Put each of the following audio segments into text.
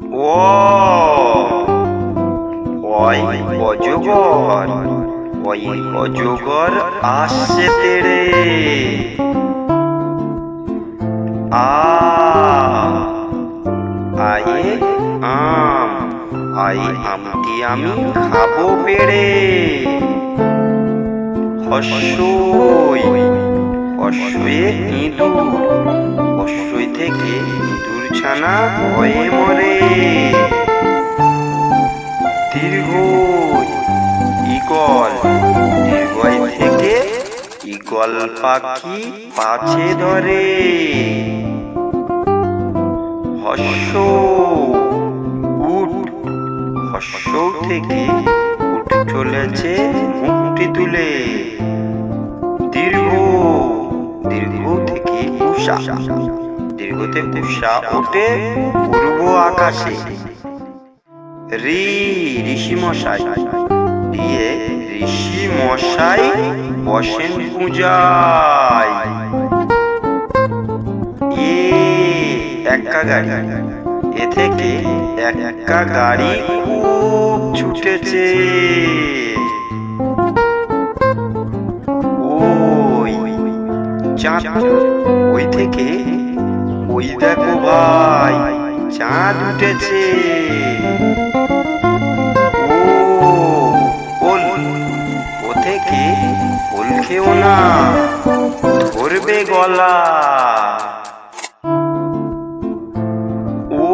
ও ওই অজগর ওই অজগর আসছে তেরে। আ, আয়ে আম আই আমটি আমি খাব পেড়ে হস্যই হস্যে ইঁদুর, হস্যই থেকে ইঁদুর ছানা ভয়ে মরে। ইগল দীর্ঘই থেকে ইগল পাখি পাছে ধরে। হস্য উট হস্য থেকে উঠ চলেছে মুখটি তুলে। দীর্ঘ দীর্ঘ থেকে উষা দীর্ঘতে উষা ওঠে পূর্ব আকাশে। রি ঋষি মশাই মশাই বসেন পূজায়। এ, একা গাড়ি। এ থেকে একা গাড়ি খুব ছুটেছে। ওই চাঁদ ওই থেকে ওই দেখো ভাই, চাঁদ উঠেছে। থেকে খেও না। ধরবে গলা। ও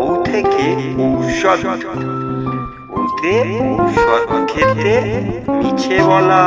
ও থেকে ঔষধ ওতে ঔষধ খেতে মিছে বলা।